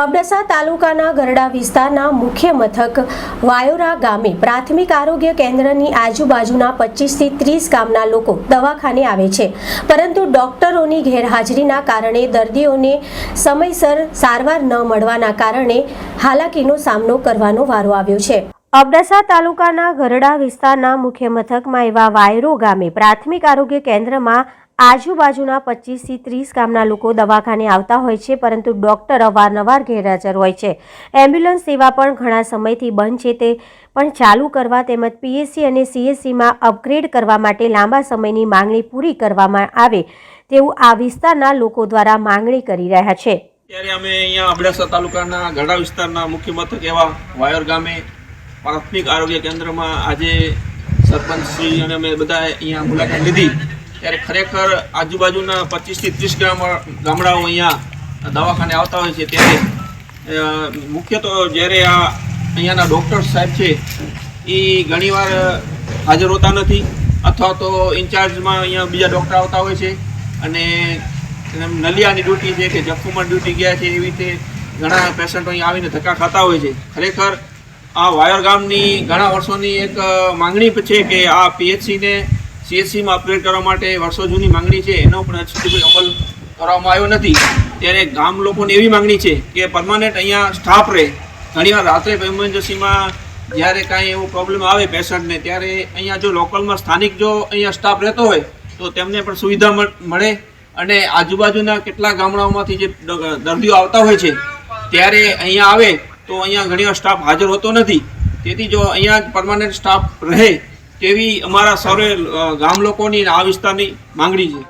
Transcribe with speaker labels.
Speaker 1: અબડાસા તાલુકાના ગરડા વિસ્તારના મુખ્ય મથક વાયોરા ગામે પ્રાથમિક આરોગ્ય કેન્દ્રની આજુબાજુના પચીસથી ત્રીસ ગામના લોકો દવાખાને આવે છે. પરંતુ ડોક્ટરોની ગેરહાજરીના કારણે દર્દીઓને સમયસર સારવાર ન મળવાના કારણે હાલાકીનો સામનો કરવાનો વારો આવ્યો છે. અબડાસા તાલુકાના ગરડા વિસ્તારના મુખ્ય મથકમાં એવા વાયરો ગામે પ્રાથમિક આરોગ્ય કેન્દ્રમાં આજુબાજુના પચીસથી ત્રીસ ગામના લોકો દવાખાને આવતા હોય છે, પરંતુ ડોક્ટર અવારનવાર ગેરહાજર હોય છે. એમ્બ્યુલન્સ સેવા પણ ઘણા સમયથી બંધ છે, તે પણ ચાલુ કરવા તેમજ પીએસસી અને સીએસસીમાં અપગ્રેડ કરવા માટે લાંબા સમયની માંગણી પૂરી કરવામાં આવે તેવું આ વિસ્તારના લોકો દ્વારા માંગણી કરી રહ્યા છે.
Speaker 2: ત્યારે અમે અહીંયા અબડાસા તાલુકાના ગઢડા વિસ્તારના મુખ્ય મથક એવા વાયોર ગામે પ્રાથમિક આરોગ્ય કેન્દ્રમાં આજે સરપંચશ્રી અને અમે બધા અહીંયા મુલાકાત લીધી. ત્યારે ખરેખર આજુબાજુના પચીસથી ત્રીસ ગામ ગામડાઓ અહીંયા દવાખાને આવતા હોય છે. ત્યારે મુખ્ય તો જ્યારે આ અહીંયાના ડૉક્ટર સાહેબ છે, એ ઘણીવાર હાજર હોતા નથી અથવા તો ઇન્ચાર્જમાં અહીંયા બીજા ડૉક્ટર આવતા હોય છે અને નલિયાની ડ્યુટી છે કે જખુમાં ડ્યુટી ગયા છે એવી રીતે ઘણા પેશન્ટો અહીં આવીને ધક્કા ખાતા હોય છે. ખરેખર આ વાયર ગામની ઘણા વર્ષોની એક માંગણી છે કે આ પીએચસીને સીએચસીમાં અપગ્રેડ કરવા માટે વર્ષો જૂની માંગણી છે, એનો પણ હજુ સુધી કોઈ અમલ કરવામાં આવ્યો નથી. ત્યારે ગામ લોકોની એવી માંગણી છે કે પરમાનન્ટ અહીંયા સ્ટાફ રહે. ઘણીવાર રાત્રે ઇમરજન્સીમાં જ્યારે કાંઈ એવો પ્રોબ્લેમ આવે પેશન્ટને ત્યારે અહીંયા જો લોકલમાં સ્થાનિક જો અહીંયા સ્ટાફ રહેતો હોય, તો તેમને પણ સુવિધા મળે અને આજુબાજુના કેટલા ગામડાઓમાંથી જે દર્દીઓ આવતા હોય છે, ત્યારે અહીંયા આવે તો અહીંયા ઘણીવાર સ્ટાફ હાજર હોતો નથી. તેથી જો અહીંયા પરમાનન્ટ સ્ટાફ રહે તેવી અમારા સૌરે ગામ લોકોની આ વિસ્તારની માંગણી છે.